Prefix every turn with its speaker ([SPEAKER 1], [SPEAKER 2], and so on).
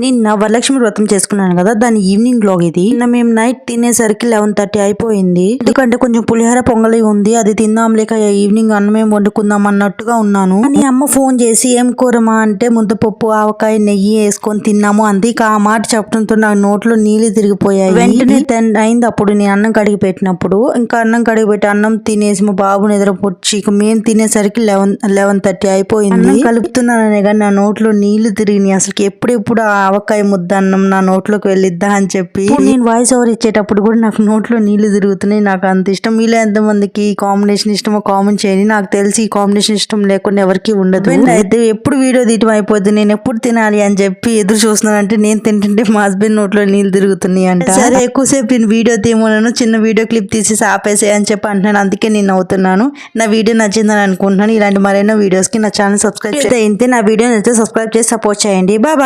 [SPEAKER 1] నిన్న వరలక్ష్మి వ్రతం చేసుకున్నాను కదా దాని ఈవినింగ్ బ్లాగ్ ఇది. మేము నైట్ తినేసరికి లెవెన్ థర్టీ అయిపోయింది. ఎందుకంటే కొంచెం పులిహోర పొంగలి ఉంది అది తిందాం లేక ఈవినింగ్ అన్నమే వండుకుందాం అన్నట్టుగా ఉన్నాను. అని అమ్మ ఫోన్ చేసి ఏం కూరమా? అంటే ముద్దపప్పు ఆవకాయ నెయ్యి వేసుకొని తిన్నాము అంది ఇక ఆ మాట చెప్పడంతో నా నోట్లో నీళ్ళు తిరిగిపోయాయి. వెంటనే ten అయింది అప్పుడు నేను అన్నం కడిగి పెట్టినప్పుడు. ఇంకా అన్నం కడిగి పెట్టి అన్నం తినేసి మా బాబు నిద్రపొచ్చి ఇక మేము తినేసరికి లెవెన్ లెవెన్ థర్టీ అయిపోయింది. కలుపుతున్నాననే కానీ నా నోట్లో నీళ్ళు తిరిగినాయి. అసలు ఎప్పుడెప్పుడు ఆ ఆవకాయ ముద్ద అన్నం నా నోట్లోకి వెళ్ళిద్దా అని చెప్పి నేను వాయిస్ ఓవర్ ఇచ్చేటప్పుడు కూడా నాకు నోట్లో నీళ్ళు తిరుగుతున్నాయి. నాకు అంత ఇష్టం. మీలో ఎంతమందికి ఈ కాంబినేషన్ ఇష్టమో కామెంట్ చేయండి. నాకు తెలిసి ఈ కాంబినేషన్ ఇష్టం లేకుండా ఎవరికి ఉండదు. అయితే ఎప్పుడు వీడియో తీయటం అయిపోద్ది. నేను ఎప్పుడు తినాలి అని చెప్పి ఎదురు చూస్తున్నానంటే నేను తింటుంటే మా హస్బెండ్ నోట్లో నీళ్ళు తిరుగుతున్నాయి అంట. సరే ఎక్కువసేపు నేను వీడియో తీయమన్నాను. చిన్న వీడియో క్లిప్ తీసేసి ఆపేసే అని చెప్పి అంటున్నాను. అందుకే నేను అవుతున్నాను నా వీడియో నచ్చిందని అనుకుంటున్నాను. ఇలాంటి మరెన్నో వీడియోస్కి నా ఛానల్ సబ్స్క్రైబ్ చేస్తే నా వీడియో నచ్చితే సబ్స్క్రైబ్ చేసి సపోర్ట్ చేయండి. బాయ్